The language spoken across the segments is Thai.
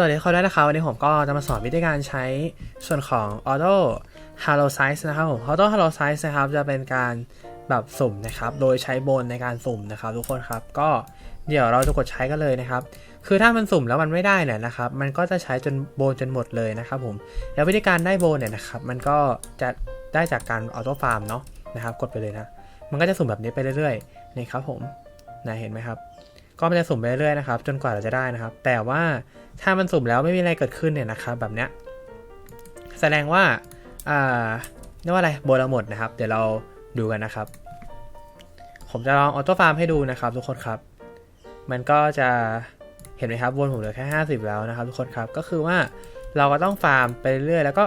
สวัสดีทุกคนด้วยนะครับวันนี้ผมก็จะมาสอนวิธีการใช้ส่วนของ Auto Halo Size นะครับผม Auto Halo Size นะครับจะเป็นการแบบสุ่มนะครับ โดยใช้โบนในการสุ่มนะครับ ทุกคนครับก็เดี๋ยวเราจะกดใช้กันเลยนะครับ คือถ้ามันสุ่มแล้วมันไม่ได้เนี่ยนะครับ มันก็จะใช้จนโบนจนหมดเลยนะครับผมแล้ววิธีการได้โบนเนี่ยนะครับ มันก็จะได้จากการออโต้ฟาร์มเนาะนะครับ กดไปเลยนะ มันก็จะสุ่มแบบนี้ไปเรื่อยๆนี่ครับผมนะเห็นไหมครับ ก็มันจะสุ่มไปเรื่อยๆนะครับ จนกว่าเราจะได้นะครับ แต่ว่า ถ้ามันสุ่มแล้วไม่มีอะไรเกิดขึ้นเนี่ยนะครับแบบเนี้ยแสดงว่าอ่าเรียกว่าอะไรโบเราหมดนะครับ เดี๋ยวเราดูกันนะครับ ผมจะลองออโต้ฟาร์มให้ดูนะครับ ทุกคนครับ มันก็จะเห็นไหมครับวนผมเหลือแค่ 50 แล้วนะครับ ทุกคนครับก็คือว่าเราก็ต้องฟาร์มไปเรื่อยๆแล้วก็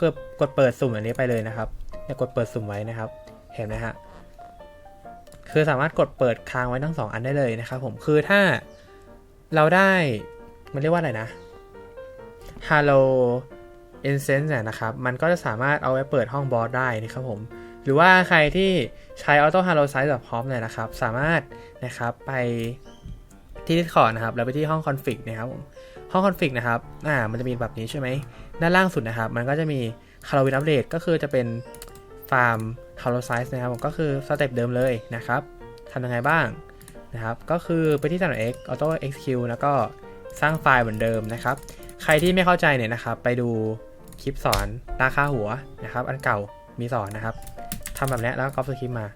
กดกดเปิดสุ่มอันนี้ไปเลยนะครับเนี่ยกดเปิดสุ่มไว้นะครับ เห็นไหมฮะคือสามารถกดเปิดค้างไว้ทั้งสองอันได้เลยนะครับ ผมคือถ้าเราได้ มันเรียกว่าอะไรนะ Hello Incense เนี่ยนะครับ มันก็จะสามารถเอาไว้เปิดห้องบอสได้นะครับผม หรือว่าใครที่ใช้ Auto Hello Size แบบพร้อมเนี่ยนะครับ สามารถนะครับไปที่ Discord นะครับ แล้วไปที่ห้อง config นะครับผม ห้อง config นะครับ อ่า มันจะมีแบบนี้ใช่ไหม ด้านล่างสุดนะครับ มันก็จะมี Halloween Update ก็คือจะเป็นฟาร์ม Hello Size นะครับผม ก็คือสเต็ปเดิมเลยนะครับทำยังไงบ้างนะครับ ก็คือไปที่ตำแหน่ง X Auto Execute แล้วก็ สร้างไฟล์เหมือนเดิมนะครับ ใครที่ไม่เข้าใจเนี่ยนะครับ ไปดูคลิปสอนราคาหัวนะครับ อันเก่ามีสอนนะครับทำแบบนี้แล้วก็ copy สคริปต์มา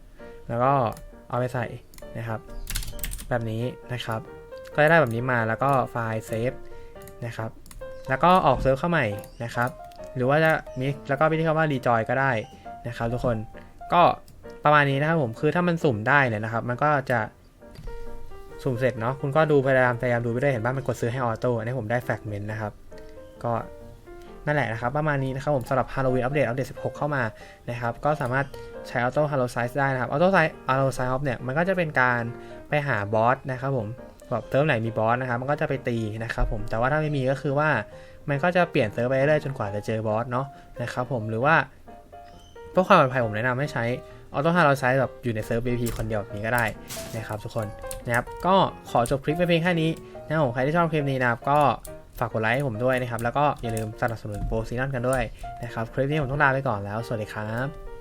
แล้วก็เอาไปใส่นะครับ แบบนี้นะครับ ก็ได้แบบนี้มาแล้วก็ไฟล์เซฟนะครับ แล้วก็ออกเซิร์ฟเข้าใหม่นะครับ หรือว่าจะมีแล้วก็ไปที่คำว่ารีจอยก็ได้นะครับ ทุกคนก็ประมาณนี้นะครับผมคือถ้ามันสุ่มได้เนี่ยนะครับ มันก็จะ สุ่มเสร็จเนาะคุณก็ดูพยายามพยายามดูไปด้วยเห็นบ้างมันกดซื้อให้ออโต้อันนี้ผมได้แฟกเมนต์นะครับ ก็นั่นแหละนะครับ ประมาณนี้นะครับผมสำหรับ Halloween อัปเดตอัปเดต 16 เข้ามานะครับ ก็สามารถใช้ Auto Halo Size ได้นะครับ Auto Size Halo Size Off เนี่ย มันก็จะเป็นการไปหาบอสนะครับผมแบบเซิร์ฟไหนมีบอสนะครับ มันก็จะไปตีนะครับผม แต่ว่าถ้าไม่มีก็คือว่า มันก็จะเปลี่ยนเซิร์ฟไปเรื่อยจนกว่าจะเจอบอสเนาะนะครับผม หรือว่า เพื่อความปลอดภัยผมแนะนำให้ใช้ออโต้ฮาร์ดไซส์แบบอยู่ในเซิร์ฟ VP คนเดียวแบบนี้ก็ได้นะครับทุกคนนะครับก็ขอจบคลิปไปเพียงแค่นี้นะผมใครที่ชอบคลิปนี้นะครับก็ฝากกดไลค์ให้ผมด้วยนะครับ แล้วก็อย่าลืมสนับสนุนโปรซีนอนกันด้วยนะครับ คลิปนี้ผมต้องลาไปก่อนแล้ว สวัสดีครับ